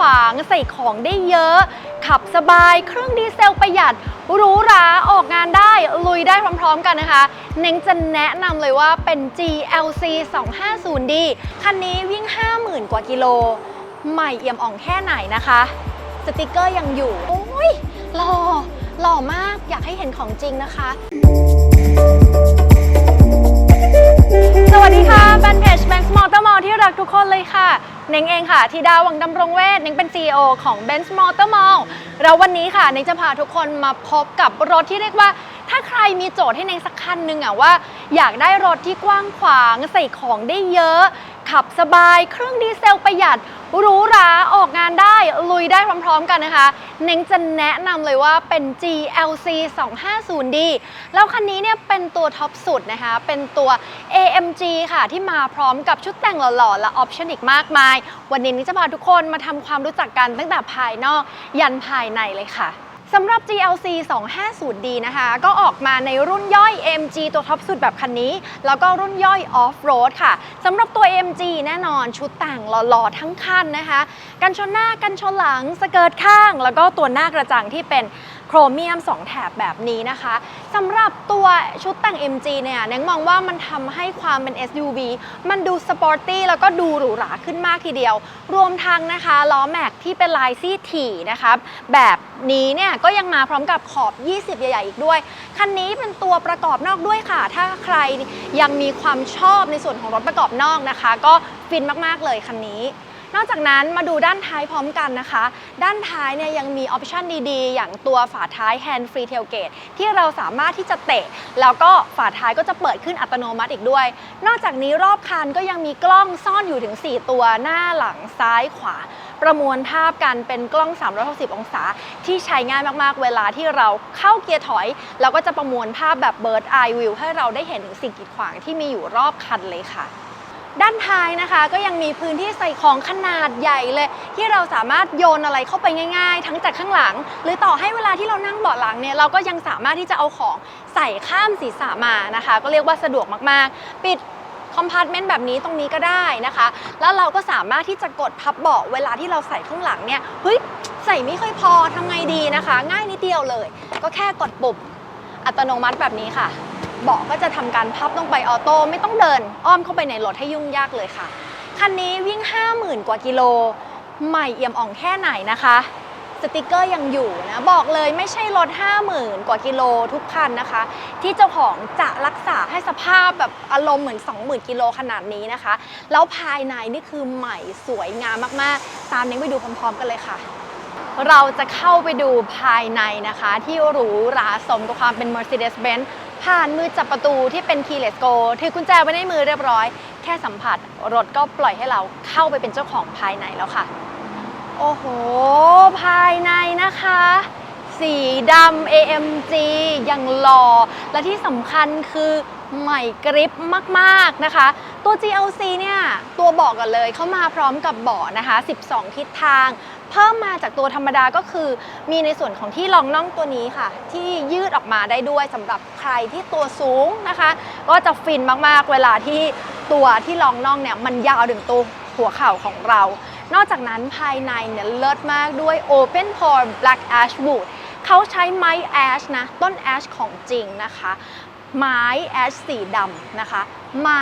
ขวางใส่ของได้เยอะ ขับสบายเครื่องดีเซลประหยัดหรูหราออกงานได้ลุยได้พร้อมๆกันนะคะ เน้งจะแนะนำเลยว่าเป็น GLC 250D คันนี้วิ่ง 50,000 กว่ากิโล ใหม่เอี่ยมอ่องแค่ไหนนะคะ สติกเกอร์ยังอยู่ โอ้ยหล่อหล่อมากอยากให้เห็นของจริงนะคะ สวัสดีค่ะแฟนเพจ Banks Motor Mall ที่รักทุก คนเลยค่ะ เน่งเองค่ะธีดาวังดำรงเวทเน่งเป็น CEO ของ Benz Motor Mall แล้ววันนี้ค่ะเน่งจะพาทุกคนมาพบกับรถที่เรียกว่า ถ้าใครมีโจทย์ให้เน่งสักคันหนึ่งอะว่า อยากได้รถที่กว้างขวางใส่ของได้เยอะ ขับสบาย เครื่องดีเซลประหยัดหรูหราออกงานได้ ลุยได้พร้อมๆกันนะคะ เน่งจะแนะนำเลยว่าเป็น GLC 250D แล้วคันนี้เนี่ยเป็นตัวท็อปสุดนะคะ เป็นตัว AMG ค่ะ ที่มาพร้อมกับชุดแต่งหล่อๆ และออปชั่นอีกมากมาย วันนี้นิงจะพาทุกคนมาทำความรู้จักกันตั้งแต่ภายนอก ยันภายในเลยค่ะ สำหรับ GLC 250D นะคะ ก็ออกมาในรุ่นย่อย m g ตัวท็อปสุดแบบคันนี้ แล้วก็รุ่นย่อย Off Road ค่ะสำหรับตัว m g แน่นอนชุดแต่งหล่อๆทั้งคันนะคะ กันชนหน้ากันชนหลังสเกิร์ตข้าง แล้วก็ตัวหน้ากระจังที่เป็น โครเมียม 2 แถบแบบนี้นะคะสำหรับตัวชุดแต่ง MG เนี่ยเน้งมองว่ามันทำให้ความเป็น SUV มันดูสปอร์ตี้แล้วก็ดูหรูหราขึ้นมากทีเดียว รวมทั้งนะคะล้อแม็กที่เป็นลายซี่ถี่นะคะแบบนี้เนี่ยก็ยังมาพร้อมกับขอบ 20 ใหญ่ๆอีกด้วย คันนี้เป็นตัวประกอบนอกด้วยค่ะ ถ้าใครยังมีความชอบในส่วนของรถประกอบนอกนะคะ ก็ฟินมากๆเลยคันนี้ นอกจากนั้นมาดูด้านท้ายพร้อมกันนะคะ ด้านท้ายเนี่ยยังมีออปชันดีๆ อย่างตัวฝาท้าย Hand Free Tailgate ที่เราสามารถที่จะเตะ แล้วก็ฝาท้ายก็จะเปิดขึ้นอัตโนมัติอีกด้วย นอกจากนี้รอบคันก็ยังมีกล้องซ่อนอยู่ถึง 4 ตัวหน้าหลังซ้ายขวา ประมวลภาพกันเป็นกล้อง 360 องศา ที่ใช้ง่ายมากๆ เวลาที่เราเข้าเกียร์ถอยแล้วก็จะประมวลภาพแบบ Bird Eye View ให้เราได้เห็นถึงสิ่งกีดขวางที่มีอยู่รอบคันเลยค่ะ ด้านท้ายนะคะก็ยังมีพื้นที่ใส่ของขนาดใหญ่เลย ที่เราสามารถโยนอะไรเข้าไปง่าย ๆ ทั้งจากข้างหลัง หรือต่อให้เวลาที่เรานั่งเบาะหลังเนี่ยเราก็ยังสามารถที่จะเอาของใส่ข้ามศีรษะมานะคะ ก็เรียกว่าสะดวกมากๆ ปิดคอมพาร์ตเมนต์แบบนี้ตรงนี้ก็ได้นะคะ แล้วเราก็สามารถที่จะกดพับเบาะเวลาที่เราใส่ข้างหลังเนี่ยเฮ้ยใส่ไม่ค่อยพอทำไงดีนะคะ ง่ายนิดเดียวเลย ก็แค่กดปุ่มอัตโนมัติแบบนี้ค่ะ เบาะก็จะทำการพับลงไปออโต้ไม่ต้องเดิน อ้อมเข้าไปในรถให้ยุ่งยากเลยค่ะ คันนี้วิ่ง 50,000 กว่ากิโล ใหม่เอี่ยมอ่องแค่ไหนนะคะสติกเกอร์ยังอยู่นะ บอกเลยไม่ใช่รถ 50,000 กว่ากิโลทุกคันนะคะ ที่เจ้าของจะรักษาให้สภาพแบบอารมณ์เหมือน 20,000 กิโลขนาดนี้นะคะ แล้วภายในนี่คือใหม่สวยงามมากๆ ตามเน้ไปดูพร้อมๆกันเลยค่ะ เราจะเข้าไปดูภายในนะคะ ที่หรูหราสมกับความเป็น Mercedes-Benz ผ่านมือจับประตูที่เป็น Keyless Go ถือกุญแจไว้ในมือเรียบร้อย แค่สัมผัสรถก็ปล่อยให้เราเข้าไปเป็นเจ้าของภายในแล้วค่ะ โอ้โห ภายในนะคะ สีดำ AMG ยังหล่อ และที่สำคัญคือใหม่กริปมาก ๆ นะคะ ตัว GLC เนี่ย ตัวเบาะกันเลยเข้ามาพร้อมกับเบาะนะคะ 12 ทิศทาง เพิ่มมาจากตัวธรรมดาก็คือ มีในส่วนของที่รองน่องตัวนี้ค่ะ ที่ยืดออกมาได้ด้วยสำหรับใครที่ตัวสูงนะคะ ก็จะฟินมากๆเวลาที่ตัวที่รองน่องเนี่ยมันยาวถึงตัวหัวเข่าของเรา นอกจากนั้นภายในเนี่ยเลิศมากด้วย Open Pore Black Ash Wood เขาใช้ไม้แอชนะ ต้นแอชของจริงนะคะ ไม้แอชสีดำนะคะ มา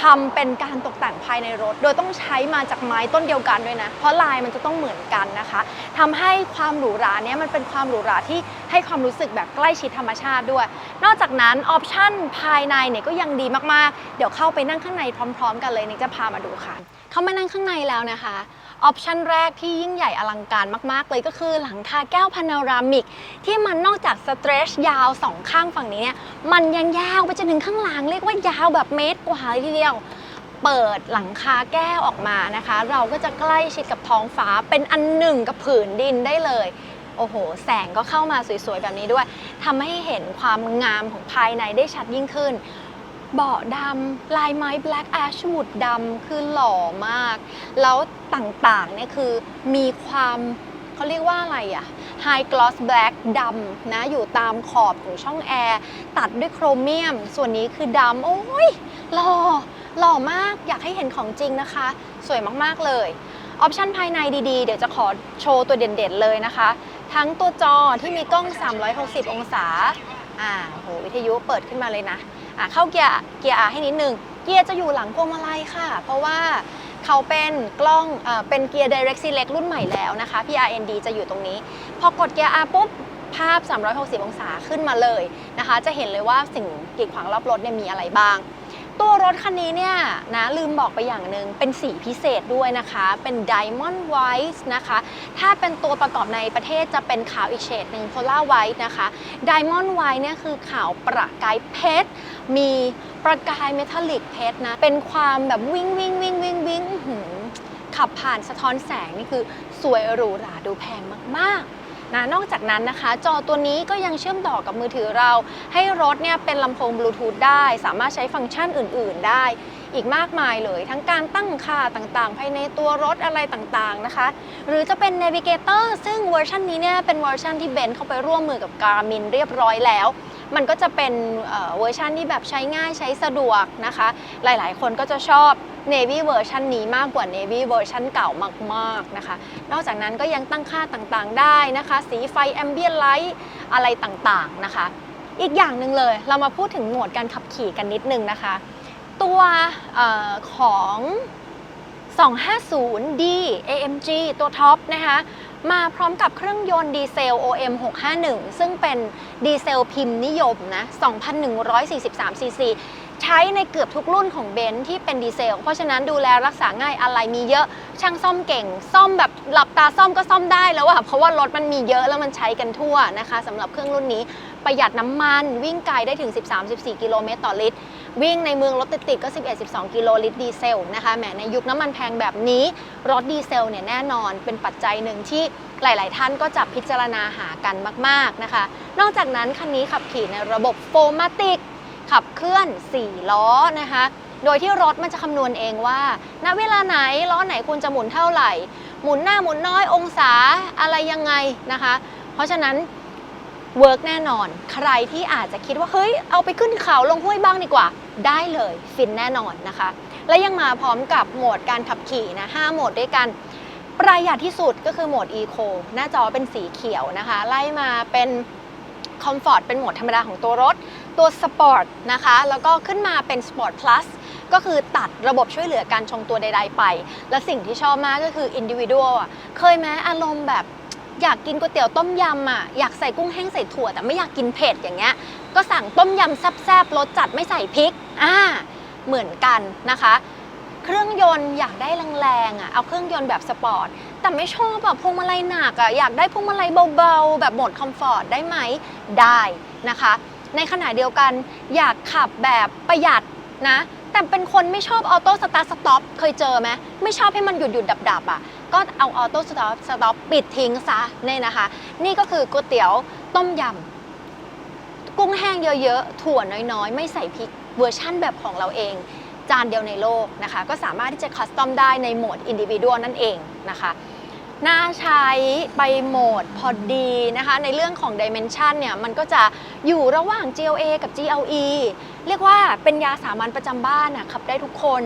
ทำเป็นการตกแต่งภายในรถ โดยต้องใช้มาจากไม้ต้นเดียวกันด้วยนะ เพราะลายมันจะต้องเหมือนกันนะคะทำให้ความหรูหราเนี้ยมันเป็นความหรูหราที่ให้ความรู้สึกแบบใกล้ชิดธรรมชาติด้วย นอกจากนั้นออปชั่นภายในเนี่ยก็ยังดีมากๆ เดี๋ยวเข้าไปนั่งข้างในพร้อม ๆ กันเลยนิกจะพามาดูค่ะ เข้ามานั่งข้างในแล้วนะคะ ออปชันแรกที่ยิ่งใหญ่อลังการมากๆ เลยก็คือหลังคาแก้วพาโนรามิก ที่มันนอกจากสเตรชยาวสองข้างฝั่งนี้เนี่ยมันยังยาวไปจนถึงข้างหลังเรียกว่ายาวแบบเมตรกว่าเลยทีเดียวเปิดหลังคาแก้วออกมานะคะ เราก็จะใกล้ชิดกับท้องฟ้าเป็นอันหนึ่งกับผืนดินได้เลย โอ้โห แสงก็เข้ามาสวยๆ แบบนี้ด้วยทำให้เห็นความงามของภายในได้ชัดยิ่งขึ้น เบาะดำลายไม้ Black Ash Wood ดำคือหล่อมาก แล้วต่างๆเนี่ยคือมีความเขาเรียกว่าอะไรอะ High Gloss Black ดำนะอยู่ตามขอบของช่องแอร์ ตัดด้วยโครเมียม ส่วนนี้คือดำโอ้ยหล่อหล่อมากอยากให้เห็นของจริงนะคะ สวยมากๆเลยออปชันภายในดีๆ เดี๋ยวจะขอโชว์ตัวเด่นๆเลยนะคะ ทั้งตัวจอที่มีกล้อง 360 องศา อ่าโหวิทยุเปิดขึ้นมาเลยนะ เข้าเกียร์เกียร์ R ให้นิดนึง เกียร์จะอยู่หลังพวงมาลัยค่ะ เพราะว่าเขาเป็นกล้องเอ่เป็นเกียร์ Direct Select รุ่นใหม่แล้วนะคะ PRND จะอยู่ตรงนี้ พอกดเกียร์ R ปุ๊บภาพ 360 องศาขึ้นมาเลยนะคะ จะเห็นเลยว่าสิ่งกีดขวางรอบรถเนี่ยมีอะไรบ้าง ตัวรถคันนี้เนี่ยนะลืมบอกไปอย่างหนึ่งเป็นสีพิเศษด้วยนะคะ เป็น Diamond White นะคะ ถ้าเป็นตัวประกอบในประเทศจะเป็นขาวอีกเฉดหนึ่ง Polar White นะคะ Diamond White เนี่ยคือขาวประกายเพชร มีประกายเมทัลลิกเพชรนะ เป็นความแบบวิ่งวิ่งวิ่งวิ่งวิ่งขับผ่านสะท้อนแสงนี่คือสวยหรูหราดูแพงมากๆ นะนอกจากนั้นนะคะ จอตัวนี้ก็ยังเชื่อมต่อกับมือถือเรา ให้รถเนี่ยเป็นลำโพงบลูทูธได้ สามารถใช้ฟังก์ชันอื่น ๆ ได้ อีกมากมายเลย ทั้งการตั้งค่าต่างๆ ภายในตัวรถอะไรต่างๆนะคะ หรือจะเป็น Navigator ซึ่งเวอร์ชันนี้เนี่ยเป็นเวอร์ชันที่เบนเข้าไปร่วมมือกับ Garmin เรียบร้อยแล้วมันก็จะเป็นเวอร์ชันที่แบบใช้ง่ายใช้สะดวกนะคะ หลายๆ คนก็จะชอบ Navy เวอร์ชันนี้มากกว่า Navy เวอร์ชันเก่ามากๆนะคะ นอกจากนั้นก็ยังตั้งค่าต่างๆได้นะคะ สีไฟ Ambient Light อะไรต่างๆนะคะ อีกอย่างหนึ่งเลยเรามาพูดถึงโหมดการขับขี่กันนิดนึงนะคะ ตัวออของ 250D AMG ตัวท็อปนะคะมาพร้อมกับเครื่องยนต์ดีเซล OM 651 ซึ่งเป็นดีเซลพิมพ์นิยมนะ 2,143 ซีซี ใช้ในเกือบทุกรุ่นของเบนซ์ที่เป็นดีเซล เพราะฉะนั้นดูแลรักษาง่ายอะไรมีเยอะ ช่างซ่อมเก่ง ซ่อมแบบหลับตาซ่อมก็ซ่อมได้แล้วอะเพราะว่ารถมันมีเยอะแล้วมันใช้กันทั่วนะคะสำหรับเครื่องรุ่นนี้ประหยัดน้ำมันวิ่งไกลได้ถึง 13-14 กิโลเมตรต่อลิตร วิ่งในเมืองรถติดๆก็ 11-12 กิโลลิตรดีเซลนะคะแหมในยุคน้ำมันแพงแบบนี้รถดีเซลเนี่ยแน่นอนเป็นปัจจัยหนึ่งที่หลาย ๆ ท่านก็จะพิจารณาหากันมาก ๆ นะคะ นอกจากนั้นคันนี้ขับขี่ในระบบโฟมาติก ขับเคลื่อน 4 ล้อนะคะ โดยที่รถมันจะคำนวณเองว่า ณ เวลาไหนล้อไหนควรจะหมุนเท่าไหร่ หมุนหน้าหมุนน้อยองศาอะไรยังไงนะคะ เพราะฉะนั้นเวิร์กแน่นอน ใครที่อาจจะคิดว่า เฮ้ย เอาไปขึ้นเขาลงห้วยบ้างดีกว่า ได้เลยฟินแน่นอนนะคะ และยังมาพร้อมกับโหมดการขับขี่นะ5โหมดด้วยกัน ประหยัดที่สุดก็คือโหมด Eco หน้าจอเป็นสีเขียวนะคะ ไล่มาเป็น Comfort เป็นโหมดธรรมดาของตัวรถ ตัว Sport นะคะ แล้วก็ขึ้นมาเป็น Sport Plus ก็คือตัดระบบช่วยเหลือการชงตัวใด ๆ ไป และสิ่งที่ชอบมากก็คือ Individual อะ เคยไหมอารมณ์แบบอยากกินก๋วยเตี๋ยวต้มยำอะ อยากใส่กุ้งแห้งใส่ถั่ว แต่ไม่อยากกินเผ็ดอย่างเงี้ย ก็สั่งต้มยำแซ่บๆรสจัดไม่ใส่พริก อ่า เหมือนกันนะคะ เครื่องยนต์อยากได้แรงๆอะ เอาเครื่องยนต์แบบสปอร์ต แต่ไม่ชอบแบบพวงมาลัยหนักอะ อยากได้พวงมาลัยเบาๆ แบบโหมดคอมฟอร์ตได้ไหม ได้นะคะ ในขณะเดียวกันอยากขับแบบประหยัดนะ แต่เป็นคนไม่ชอบออโต้สตาร์ทสต็อปเคยเจอไหมไม่ชอบให้มันหยุดหยุดดับดับอะก็เอาออโต้สตาร์สต็อปปิดทิ้งซะเนี่ยนะคะ นี่ก็คือก๋วยเตี๋ยวต้มยำกุ้งแห้งเยอะๆ ถั่วน้อยๆ ไม่ใส่พริกเวอร์ชั่นแบบของเราเอง จานเดียวในโลกนะคะ ก็สามารถที่จะคัสตอมได้ในโหมดอินดิวิ a l นั่นเองนะคะ น่าใช้ไปโหมดพอดีนะคะ ในเรื่องของ Dimension เนี่ย มันก็จะอยู่ระหว่าง GLA กับ GLE เรียกว่าเป็นยาสามัญประจำบ้านนะขับได้ทุกคน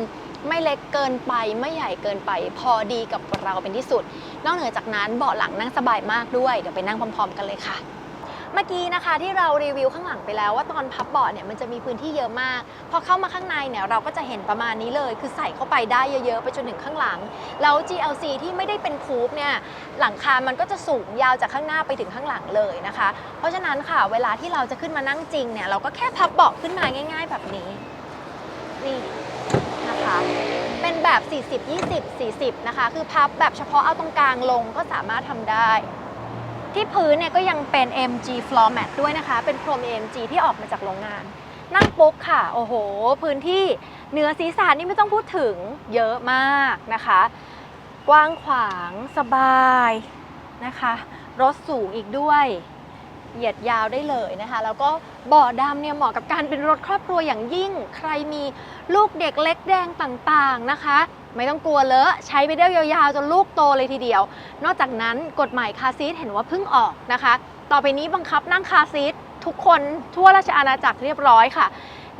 ไม่เล็กเกินไปไม่ใหญ่เกินไป พอดีกับเราเป็นที่สุด นอกเหนือจากนั้นเบาะหลังนั่งสบายมากด้วย เดี๋ยวไปนั่งพร้อม ๆ กันเลยค่ะ เมื่อกี้นะคะที่เรารีวิวข้างหลังไปแล้วว่าตอนพับเบาะเนี่ยมันจะมีพื้นที่เยอะมาก พอเข้ามาข้างในเนี่ยเราก็จะเห็นประมาณนี้เลย คือใส่เข้าไปได้เยอะๆ ไปจนถึงข้างหลัง แล้ว GLC ที่ไม่ได้เป็นคูปเนี่ยหลังคา มันก็จะสูงยาวจากข้างหน้าไปถึงข้างหลังเลยนะคะ เพราะฉะนั้นค่ะเวลาที่เราจะขึ้นมานั่งจริงเนี่ยเราก็แค่พับเบาะขึ้นมาง่าย ๆ แบบนี้นี่นะคะเป็นแบบ 40 20 40 นะคะ คือพับแบบเฉพาะเอาตรงกลางลงก็สามารถทำได้ ที่พื้นเนี่ยก็ยังเป็น MG floor mat ด้วยนะคะ เป็นพรม AMG ที่ออกมาจากโรงงาน นั่งปุ๊บค่ะ โอ้โห พื้นที่เหนือศีรษะนี่ไม่ต้องพูดถึงเยอะมากนะคะ กว้างขวางสบายนะคะ รถสูงอีกด้วย เหยียดยาวได้เลยนะคะ แล้วก็เบาะดำเนี่ยเหมาะกับการเป็นรถครอบครัวอย่างยิ่ง ใครมีลูกเด็กเล็กแดงต่างๆนะคะ ไม่ต้องกลัวเลอะใช้ไปได้ยาวๆจนลูกโตเลยทีเดียว นอกจากนั้นกฎหมายคาซีทเห็นว่าเพิ่งออกนะคะ ต่อไปนี้บังคับนั่งคาซีททุกคนทั่วราชอาณาจักรเรียบร้อยค่ะ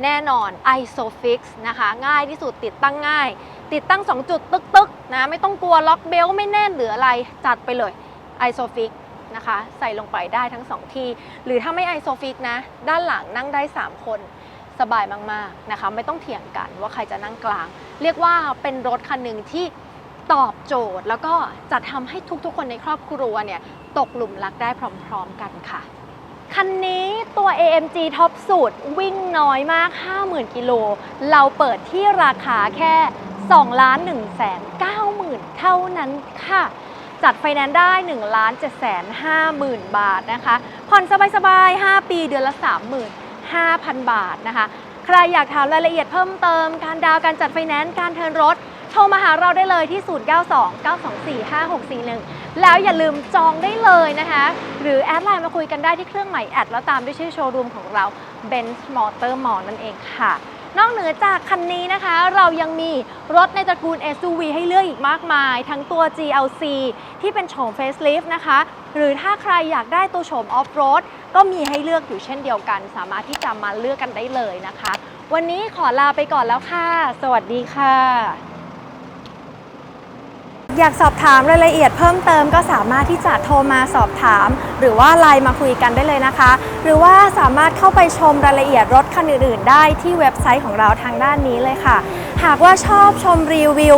แน่นอน ISOFIX นะคะ ง่ายที่สุดติดตั้งง่าย ติดตั้ง 2 จุดตึกๆนะไม่ต้องกลัวล็อกเบลไม่แน่นหรืออะไรจัดไปเลยไอโซฟิกนะคะ ใส่ลงไปได้ทั้ง 2 ที่ หรือถ้าไม่ไอโซฟิกนะ ด้านหลังนั่งได้ 3 คน สบายมากๆนะคะ ไม่ต้องเถียงกันว่าใครจะนั่งกลาง เรียกว่าเป็นรถคันหนึ่งที่ตอบโจทย์ แล้วก็จะทำให้ทุกๆ คนในครอบครัวเนี่ยตกหลุมรักได้พร้อมๆกันค่ะ คันนี้ตัว AMG Top สูตรวิ่งน้อยมาก 50,000 กิโล เราเปิดที่ราคาแค่ 2 ล้าน1แสน9หมื่นเท่านั้นค่ะ จัดไฟแนนซ์ได้ 1 ล้าน7แสน5หมื่นบาทนะคะ ผ่อนสบายๆ 5 ปีเดือนละ 30,000 5,000 บาทนะคะ ใครอยากถามรายละเอียดเพิ่มเติม การดาวน์การจัดไฟแนนซ์การเทินรถ โทรมาหาเราได้เลยที่ 0929245641 แล้วอย่าลืมจองได้เลยนะคะ หรือแอดไลน์มาคุยกันได้ที่เครื่องหมายแอดแล้วตามด้วยชื่อโชว์รูมของเรา Benz Motor Mall นั่นเองค่ะนอกเหนือจากคันนี้นะคะ เรายังมีรถในตระกูล SUV ให้เลือกอีกมากมาย ทั้งตัว GLC ที่เป็นโฉม facelift นะคะ หรือถ้าใครอยากได้ตัวโฉม off-road ก็มีให้เลือกอยู่เช่นเดียวกัน สามารถที่จะมาเลือกกันได้เลยนะคะ วันนี้ขอลาไปก่อนแล้วค่ะ สวัสดีค่ะ อยากสอบถามรายละเอียดเพิ่มเติมก็สามารถที่จะโทรมาสอบถาม หรือว่าไลน์มาคุยกันได้เลยนะคะ หรือว่าสามารถเข้าไปชมรายละเอียดรถคันอื่นๆ ได้ที่เว็บไซต์ของเราทางด้านนี้เลยค่ะ หากว่าชอบชมรีวิว